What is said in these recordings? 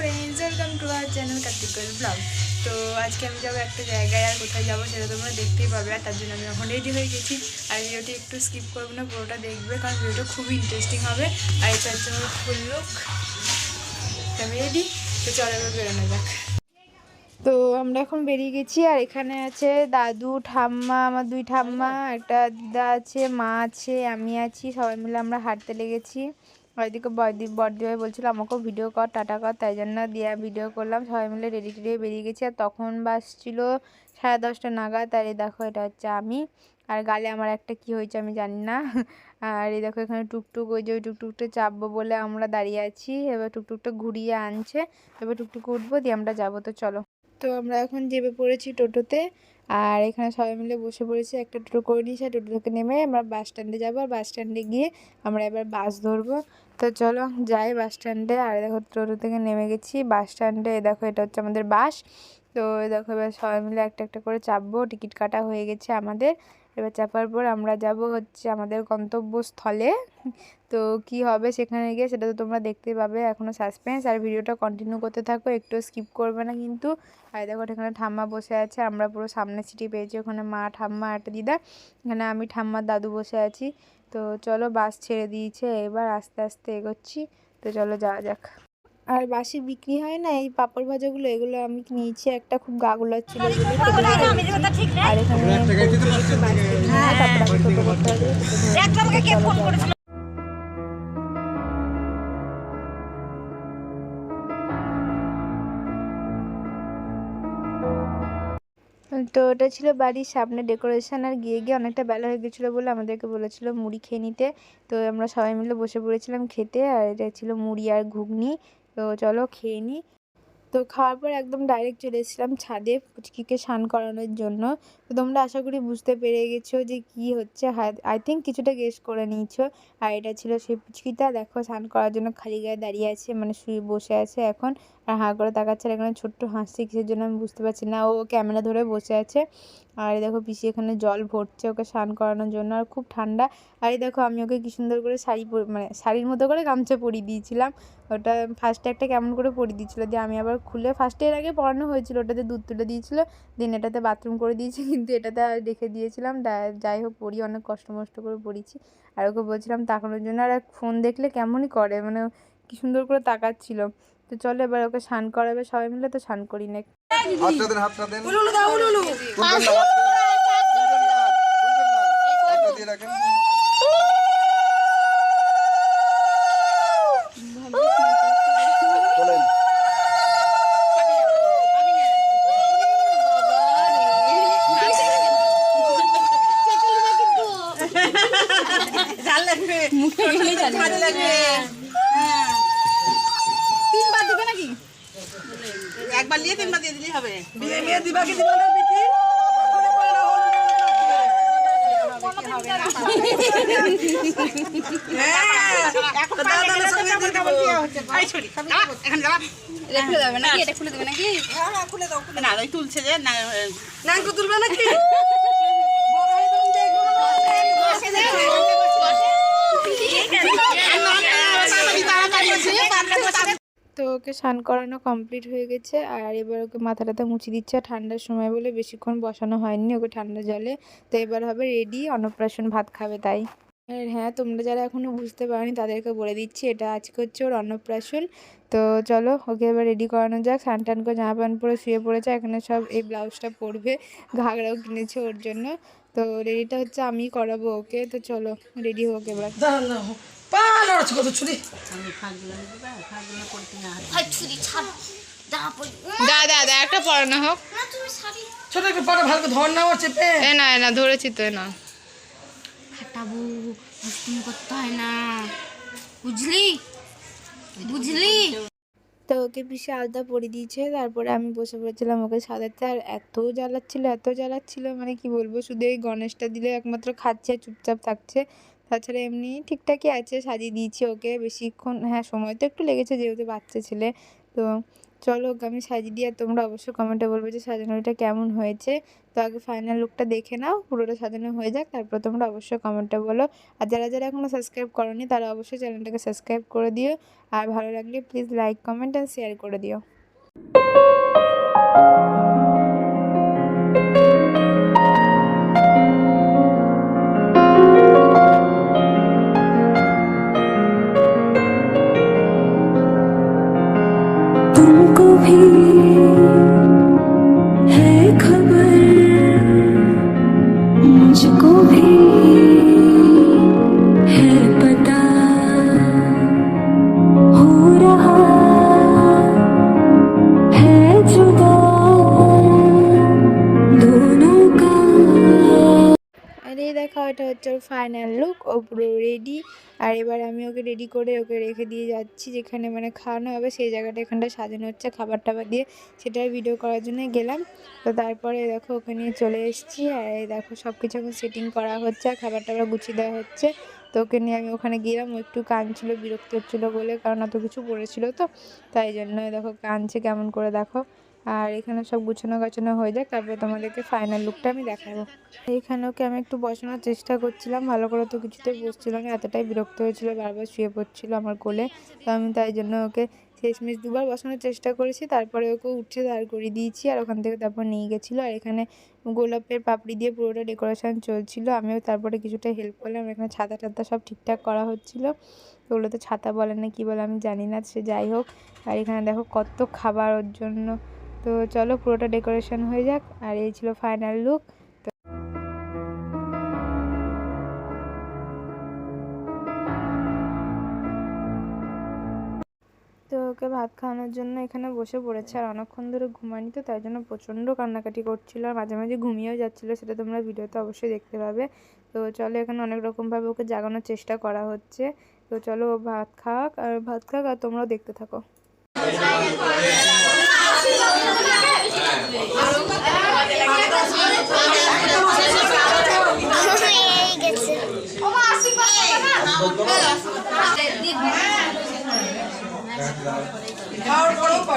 Friends welcome to our channel Kartik Koel blog তো আজকে আমি যাব একটা জায়গায় আর কোথায় যাব সেটা তোমরা দেখতেই পাবে আর তার জন্য আমি এখন রেডি হয়ে গেছি। আর ভিডিওটি একটু স্কিপ করব না, পুরোটা দেখবে কারণ ভিডিওটা খুবই ইন্টারেস্টিং হবে। আর এটা হচ্ছে আমার ফুল লুক আমি রেডি তো চলো বেরোনো যাক। তো আমরা এখন বেরিয়ে গেছি আর এখানে আছে দাদু, ঠাম্মা, আমার দুই ঠাম্মা, একটা দিদা আছে, মা আছে, আমি আছি, সবাই মিলে আমরা হাঁটতে লেগেছি। ওইদিকে বড়দি বড়দি ভাই বলছিল, আমাকেও ভিডিও কর, টাটা কর। তাই জন্য দিয়া ভিডিও করলাম। সবাই মিলে রেডি টেডি বেরিয়ে গেছি। আর তখন বাস ছিল সাড়ে দশটা নাগাদ। আর এই দেখো, এটা হচ্ছে আমি। আর গালে আমার একটা কি হয়েছে আমি জানি না। আর এই দেখো, এখানে টুকটুক ওই যে ওই টুকটুকটা চাপবো বলে আমরা দাঁড়িয়ে আছি। এবার টুকটুকটা ঘুরিয়ে আনছে। এবার টুকটুক উঠবো, দিয়ে আমরা যাব। তো চলো। তো আমরা এখন চেপে পড়েছি টোটোতে। আর এখানে সবাই মিলে বসে পড়েছি। একটা টোটো করে নিয়েছি টোটো থেকে নেমে আমরা বাস স্ট্যান্ডে যাব। আর বাস স্ট্যান্ডে গিয়ে আমরা এবার বাস ধরবো। তো চলো যাই বাস স্ট্যান্ডে আর দেখো টোটো থেকে নেমে গেছি। বাস স্ট্যান্ডে দেখো এটা হচ্ছে আমাদের বাস তো দেখো এবার সবাই মিলে একটা একটা করে চাপবো। টিকিট কাটা হয়ে গেছে আমাদের। এবার চাপার পর আমরা যাব হচ্ছে আমাদের গন্তব্যস্থলে। তো কি হবে সেখানে গিয়ে সেটা তো তোমরা দেখতেই পাবে। এখনও সাসপেন্স আর ভিডিওটা কন্টিনিউ করতে থাকো। একটু স্কিপ করবে না কিন্তু। আর দেখো এখানে ঠাম্মা বসে আছে। আমরা পুরো সামনে সিটি পেয়েছি। ওখানে মা, ঠাম্মা একটা দিদা। এখানে আমি, ঠাম্মার দাদু বসে আছি। তো চলো বাস ছেড়ে দিয়েছে এবার আস্তে আস্তে এগোচ্ছি। তো চলো যাওয়া যাক। আর বাসে বিক্রি হয় না এই পাপড় ভাজাগুলো এগুলো আমি নিয়েছি একটা খুব গা ছিল আর এখানে তো ওটা ছিল বাড়ির সামনে ডেকোরেশন আর গিয়ে গিয়ে অনেকটা বেলা হয়ে গেছিল বলে আমাদেরকে বলেছিল মুড়ি খেয়ে নিতে। তো আমরা সবাই মিলে বসে পড়েছিলাম খেতে আর এটা ছিল মুড়ি আর ঘুগনি। তো চলো খেয়ে নিই তো খাওয়ার পর একদম ডাইরেক্ট চলে এসেছিলাম ছাদে পুচকিকে স্নান করানোর জন্য। তো তোমরা আশা করি বুঝতে পেরে গেছো যে কি হচ্ছে। আই থিঙ্ক কিছুটা গেস করে নিয়েছো। আর এটা ছিল সেই পুচকিটা। দেখো স্নান করার জন্য খালি গায়ে দাঁড়িয়ে আছে মানে শুয়ে বসে আছে এখন। আর হাঁ করে তাকাচ্ছে এখানে ছোট্ট হাসছে, কিসের জন্য আমি বুঝতে পারছি না। ও ক্যামেরা ধরে বসে আছে। আর দেখো পিসি এখানে জল ভরছে ওকে স্নান করানোর জন্য, আর খুব ঠান্ডা। আর দেখো আমি ওকে কি সুন্দর করে শাড়ি মানে শাড়ির মতো করে গামছা পরিয়ে দিয়েছিলাম। ওটা ফার্স্টে একটা কেমন করে পরিয়ে দিয়েছিলো দিয়ে আমি আবার খুলে ফার্স্টে এর আগে পরানো হয়েছিল, ওটাতে দুধ তুলে দিয়েছিলো দেন এটাতে বাথরুম করে দিয়েছি, কিন্তু এটাতে আর রেখে দিয়েছিলাম। যাই হোক পরি অনেক কষ্ট মষ্ট করে পড়িয়েছি আর ওকে বলছিলাম তাকানোর জন্য, আর ফোন দেখলে কেমনই করে মানে কি সুন্দর করে তাকাচ্ছিল। তো চলো এবার ওকে স্নান করাবে সবাই মিলে তো স্নান করি না। হাতটা দেন হাতটা দেন উলুলু দাও উলুলু তুলবেন না তুলবেন না তুলবেন না হাতটা দিয়ে রাখেন তোলেন একবার নিয়ে তিনবার দিয়ে দিলেই হবে না, ওই তুলছে যে, না। তো ওকে স্নান করানো কমপ্লিট হয়ে গেছে আর এবার ওকে মাথা টাথা মুছে দিচ্ছে আর ঠান্ডার সময় বলে বেশিক্ষণ বসানো হয়নি ওকে ঠান্ডা জলে। তো এবার হবে রেডি অন্নপ্রাশন ভাত খাবে তাই। আর হ্যাঁ তোমরা যারা এখনও বুঝতে পারোনি তাদেরকে বলে দিচ্ছি এটা আজকে হচ্ছে ওর অন্নপ্রাশন। তো চলো ওকে এবার রেডি করানো যাক। স্নান টান করে জামা প্যান্ট পরে শুয়ে পড়েছে এখানে সব এই ব্লাউজটা পরবে। ঘাগড়াও কিনেছে ওর জন্য। তো রেডিটা হচ্ছে আমি করাবো ওকে। তো চলো রেডি হোক এবার। দা দা দা একটা পরানো হোক। ছোট একটু পাটা ভালো ধর নাও চেপে। এ না এ না ধরেছি তো এ না। ফাটাবো দুষ্টুমি করতে হয় না। বুঝলি? বুঝলি? তো ওকে পিসে আলতা পরিয়ে দিয়েছে, তারপরে আমি বসে পড়েছিলাম ওকে সাজাতে আর এত জ্বালাচ্ছিল এত জ্বালাচ্ছিল মানে কি বলব, শুধু এই গণেশটা দিলে একমাত্র খাচ্ছে, চুপচাপ থাকছে। তাছাড়া এমনি ঠিকঠাকই আছে, সাজিয়ে দিয়েছি ওকে বেশিক্ষণ হ্যাঁ সময় তো একটু লেগেছে, যেহেতু বাচ্চা ছেলে, তো চলো আমি সাজিয়ে দিয়ে তোমরা অবশ্যই কমেন্টে বলবে যে সাজানোটা কেমন হয়েছে। তো আগে ফাইনাল লুকটা দেখে নাও, পুরোটা সাজানো হয়ে যাক, তারপর তোমরা অবশ্যই কমেন্টে বলো। আর যারা যারা এখনও সাবস্ক্রাইব করনি, তারা অবশ্যই চ্যানেলটাকে সাবস্ক্রাইব করে দিও। আর ভালো লাগলে please like comment and share করে দিও। ওর ফাইনাল লুক ও পুরো রেডি আর এবার আমি ওকে রেডি করে ওকে রেখে দিয়ে যাচ্ছি, যেখানে মানে খাওয়ানো হবে, সেই জায়গাটা এখানটা সাজানো হচ্ছে খাবার টাবার দিয়ে সেটার ভিডিও করার জন্য গেলাম। তো তারপরে দেখো ওকে নিয়ে চলে এসেছি, আর দেখো সব কিছু এখন সেটিং করা হচ্ছে, আর খাবার টাবার গুছিয়ে দেওয়া হচ্ছে। তো ওকে নিয়ে আমি ওখানে গেলাম একটু কাঁদছিল, বিরক্ত হচ্ছিল বলে, কারণ অত কিছু পড়েছিল তো, তাই জন্য দেখো কাঁদছে, কেমন করে দেখো। আর এখানে সব গুছানো গাছানো হয়ে যাক, তারপরে তোমাদেরকে ফাইনাল লুকটা আমি দেখাবো। এইখানে ওকে আমি একটু বসানোর চেষ্টা করছিলাম, ভালো করে তো কিছুতে বসছিল না, এতটাই বিরক্ত হয়েছিল, বারবার শুয়ে পড়ছিল আমার কোলে। তো আমি তাই জন্য ওকে শেষমেশ দুবার বসানোর চেষ্টা করেছি, তারপরে ওকে উঠে দাঁড় করিয়ে দিয়েছি আর ওখান থেকে তারপর নিয়ে গেছিল। আর এখানে গোলাপের পাপড়ি দিয়ে পুরোটা ডেকোরেশন চলছিল, আমিও তারপরে কিছুটা হেল্প করলাম, এখানে ছাতা টাতা সব ঠিকঠাক করা হচ্ছিল। ওগুলো তো ছাতা বলে না কী বলে আমি জানি না, সে যাই হোক। আর এখানে দেখো কত খাবার ওর জন্য তো চলো পুরোটা ডেকোরেশন হয়ে যাক, আর এই ছিল ফাইনাল লুক। তো ওকে ভাত খাওয়ানোর জন্য এখানে বসে পড়েছে, আর অনেকক্ষণ ধরে ঘুমায়নি তো, তাই জন্য প্রচণ্ড কান্নাকাটি করছিল, আর মাঝে মাঝে ঘুমিয়েও যাচ্ছিল, সেটা তোমরা ভিডিওতে অবশ্যই দেখতে পাবে। তো চলো এখানে অনেক রকমভাবে ওকে জাগানোর চেষ্টা করা হচ্ছে। তো চলো ভাত খাক আর ভাত খাক, আর তোমরাও দেখতে থাকো।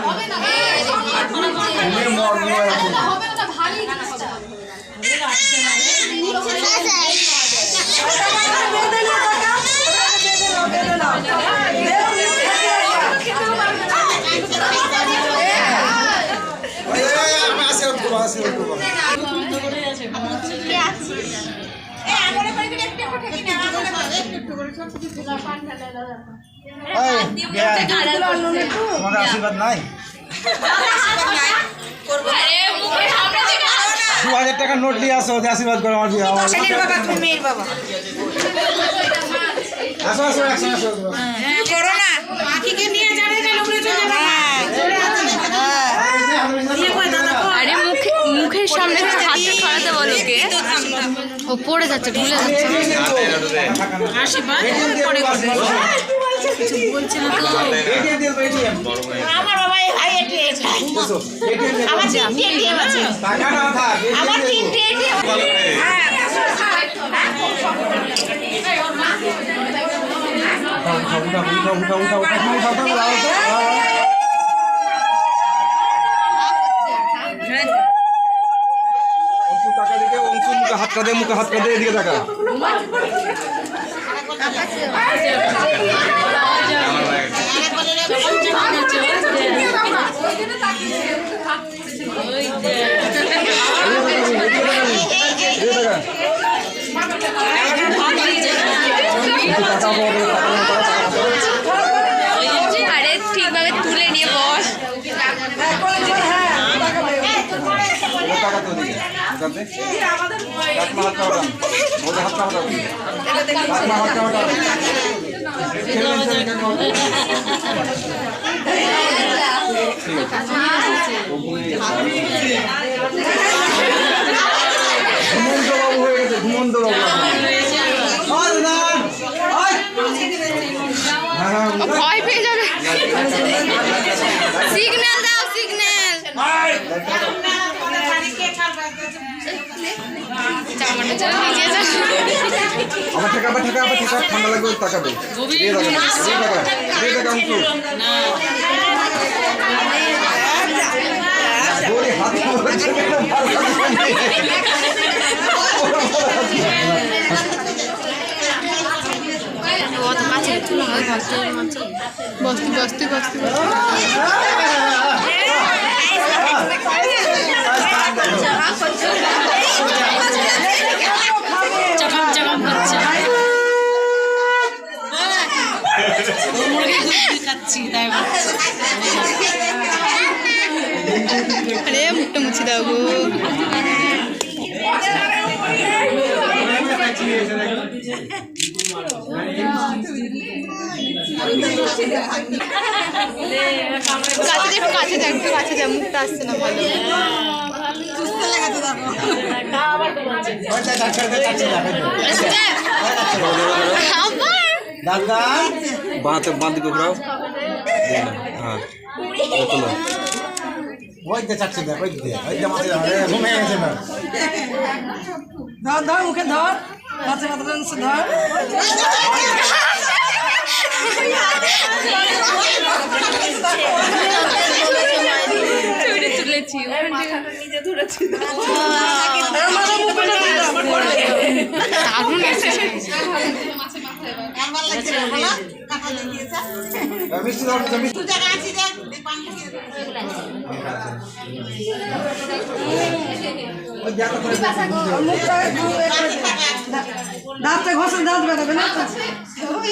হবে না ভারী তোমাদের আশীর্বাদ নাই দু হাজার টাকার নোট নিয়ে আসো আশীর্বাদ করো আমার আসো আসো আসো। করো না মাখিকে নিয়ে যাবে তাহলে উপরে চলে যাবে আরে মুখে মুখের সামনে থেকে হাতটা সরাতে বলো কে ও পড়ে যাচ্ছে ভুলে যাচ্ছে। আশীর্বাদ আমার বাবা হাই আমার তিনটে এটিএম আছে টাকা না থাক আমার তিনটে এটিএম উঠা উঠা উঠা উঠা উঠা উঠা উঠা হাতটা দে মুখে হাতটা দে এদিকে টাকা আরে হাতে কাটমা হাতটা হটান মোজা হাতটা হটান কাটমা হাতটা হটান ছেলে ছেলে কাকা ঠিক আছে বাবু হয়ে গেছে ঘুমন্ত বাবু ভয় পেয়ে যাবে। সিগন্যাল দাও সিগন্যাল। আবার ঠেকা আবার ঠেকা আবার ঠেকা ঠান্ডা বস্তি বস্তি বস্তি বস্তি বস্তি চাকাম চাকাম হচ্ছে আরে মুখটা মুছে দাও গো কাছে একটু কাছে যা একটু কাছে যা মুখটা আসছে না ভালো আবার দাদা বাঁধ বাঁধ দিকে ঘুরাও হ্যাঁ তোলো ওই যে চাচ্ছে দেখ ওই যে ওই যে মাথায় আরে ঘুমিয়ে গেছে ধর ধর মুখে ধর। ধর। ছবিটা তুলেছি দারুণ এসেছে মিষ্টি দাঁতটা ঘষে দাঁত বেরোবে না তো? ওই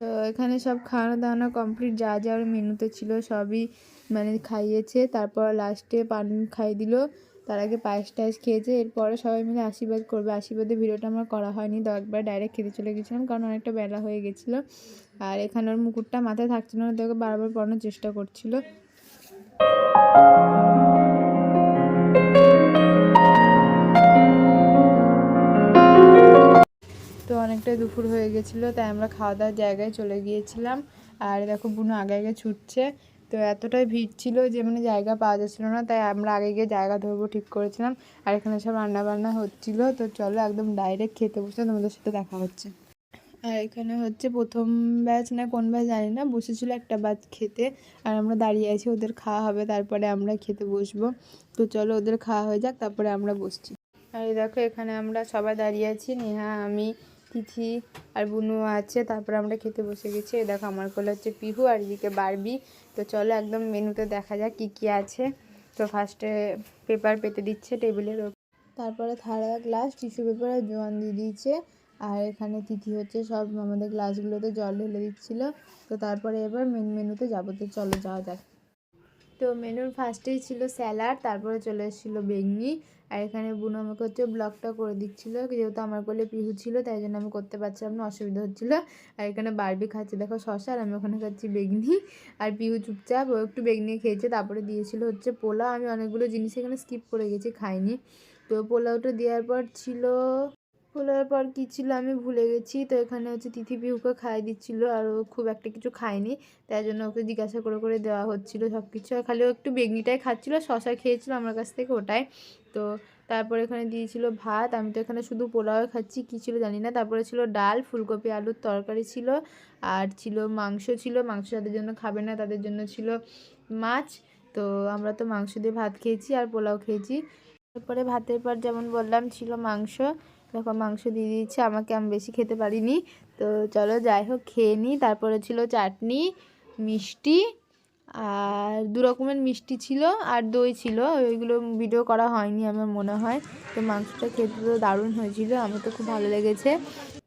তো এখানে সব খাওয়ানো দাওয়ানো কমপ্লিট, যা যা ওর মেনুতে ছিল সবই মানে খাইয়েছে। তারপর লাস্টে পান খাইয়ে দিল। তার আগে পায়েস টায়েস খেয়েছে এরপরে সবাই মিলে আশীর্বাদ করবে। আশীর্বাদের ভিডিওটা আমার করা হয়নি, তো একবার ডাইরেক্ট খেতে চলে গেছিলাম কারণ অনেকটা বেলা হয়ে গেছিল। আর এখানে ওর মুকুটটা মাথায় থাকছিল না তোকে বারবার পড়ানোর চেষ্টা করছিল। তো অনেকটাই দুপুর হয়ে গেছিল, তাই আমরা খাওয়া দাওয়ার জায়গায় চলে গিয়েছিলাম। আর দেখো বুনো আগে আগে ছুটছে তো এতটাই ভিড় ছিল যে মানে জায়গা পাওয়া যাচ্ছিল না, তাই আমরা আগে গিয়ে জায়গা ধরবো ঠিক করেছিলাম। আর এখানে সব রান্না বান্না হচ্ছিল, তো চলো একদম ডাইরেক্ট খেতে বসে তোমাদের সাথে দেখা হচ্ছে। আর এখানে হচ্ছে প্রথম ব্যাচ না কোন ব্যাচ জানি না, বসেছিল একটা ব্যাচ খেতে। আর আমরা দাঁড়িয়ে আছি, ওদের খাওয়া হবে, তারপরে আমরা খেতে বসবো। তো চলো ওদের খাওয়া হয়ে যাক, তারপরে আমরা বসছি। আর এই দেখো, এখানে আমরা সবাই দাঁড়িয়ে আছি, নেহা, আমি তিথি আর বুনু আছে, তারপরে আমরা খেতে বসে গেছি। এই দেখো, আমার কোলে হচ্ছে পিহু আর এদিকে বারবি। তো চলো একদম মেনুতে দেখা যাক কী কী আছে। তো ফার্স্টে পেপার পেতে দিচ্ছে টেবিলের ওপর তারপরে থালা গ্লাস টিস্যু পেপার আর জোয়ান দিয়ে দিয়েছে। আর এখানে তিথি হচ্ছে সব আমাদের গ্লাসগুলোতে জল ঢেলে দিচ্ছিল। তো তারপরে এবার মেন মেনুতে যাব। তো চলো যাওয়া যাক। তো মেনুর ফার্স্টেই ছিল স্যালাড তারপরে চলে এসেছিল বেগনি। আর এখানে বুনো আমাকে হচ্ছে ব্লগটা করে দিচ্ছিল, যেহেতু আমার কোলে পিহু ছিল, তাই জন্য আমি করতে পারছিলাম না, অসুবিধা হচ্ছিল। আর এখানে বারবি খাচ্ছে, দেখো শশা, আর আমি ওখানে খাচ্ছি বেগনি আর পিহু চুপচাপ, ও একটু বেগনি খেয়েছে, তারপরে দিয়েছিল হচ্ছে পোলাও। আমি অনেকগুলো জিনিস এখানে স্কিপ করে গেছি, খাইনি। তো পোলাওটা দেওয়ার পর ছিল পোলাওয়ের পর কী ছিল আমি ভুলে গেছি। তো এখানে হচ্ছে তিথি পিহুকে খাইয়ে দিচ্ছিল আর ও খুব একটা কিছু খায়নি। তাই জন্য ওকে জিজ্ঞাসা করে করে দেওয়া হচ্ছিল সব কিছু আর খালি ও একটু বেগনিটাই খাচ্ছিলো, শশা খেয়েছিল আমার কাছ থেকে ওটাই। তো তারপর এখানে দিয়েছিল ভাত। আমি তো এখানে শুধু পোলাও খাচ্ছি, কী ছিল জানি না। তারপরে ছিল ডাল, ফুলকপি, আলুর তরকারি ছিল আর ছিল মাংস ছিল। মাংস যাদের জন্য খাবে না তাদের জন্য ছিল মাছ। তো আমরা তো মাংস দিয়ে ভাত খেয়েছি আর পোলাও খেয়েছি। তারপরে ভাতের পর যেমন বললাম ছিল মাংস। দেখো মাংস দিয়ে দিয়েছে, আমাকে আমি বেশি খেতে পারিনি। তো চলো যাই হোক, খেয়ে নিই। তারপরে ছিল চাটনি, মিষ্টি, আর দু রকমের মিষ্টি ছিল আর দই ছিল। ওইগুলো ভিডিও করা হয়নি আমার মনে হয়। তো মাংসটা খেতে তো দারুণ হয়েছিল, আমার তো খুব ভালো লেগেছে।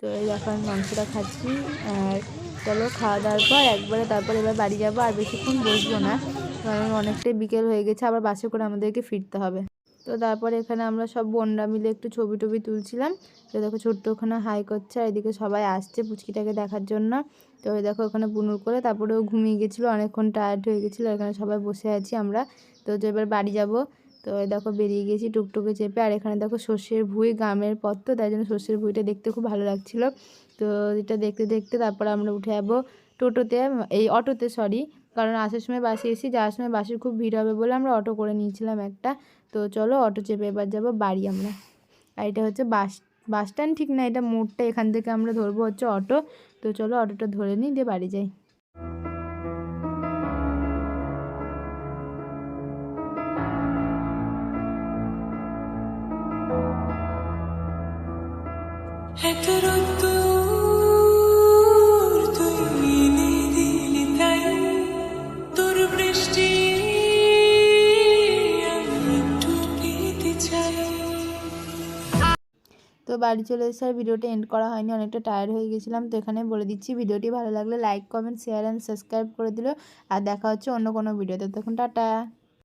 তো এই দেখো, আমি মাংসটা খাচ্ছি। আর চলো, খাওয়া দাওয়ার পর একবারে তারপর এবার বাড়ি যাব। আর বেশিক্ষণ বসবো না, কারণ অনেকটাই বিকেল হয়ে গেছে, আবার বাসে করে আমাদেরকে ফিরতে হবে। তো তারপরে এখানে আমরা সব বোনরা মিলে একটু ছবি টবি তুলছিলাম। তো দেখো ছোট্ট ওখানে হাই করছে, আর এদিকে সবাই আসছে পুচকিটাকে দেখার জন্য। তো দেখো ওখানে বুনুর করে তারপরে ও ঘুমিয়ে গেছিল, অনেকক্ষণ টায়ার্ড হয়ে গেছিল এখানে সবাই বসে আছি আমরা। তো এবার বাড়ি যাব। তো দেখো বেরিয়ে গেছি টুকটুকে চেপে, আর এখানে দেখো সর্ষের ভুঁই গ্রামের পথ তো, তাই জন্য সর্ষের ভুঁইটা দেখতে খুব ভালো লাগছিল। তো এটা দেখতে দেখতে তারপরে আমরা উঠে যাব টোটোতে, এই অটোতে সরি কারণ আসার সময় বাসে এসেছি যাওয়ার সময় বাসের খুব ভিড় হবে বলে আমরা অটো করে নিয়েছিলাম একটা। তো চলো অটো চেপে এবার যাব বাড়ি আমরা। আর এটা হচ্ছে বাস বাস স্ট্যান্ড ঠিক না, এটা মোড়টা এখান থেকে আমরা ধরবো হচ্ছে অটো। তো চলো অটোটা ধরে নিই, দিয়ে বাড়ি যাই। এত বাড়ি চলে এসে আর ভিডিওটা এন্ড করা হয়নি, অনেকটা টায়ার্ড হয়ে গেছিলাম, তো এখানে বলে দিচ্ছি ভিডিওটি ভালো লাগলে like comment share and subscribe করে দিল, আর দেখা হচ্ছে অন্য কোনো ভিডিওতে তখন টাটা।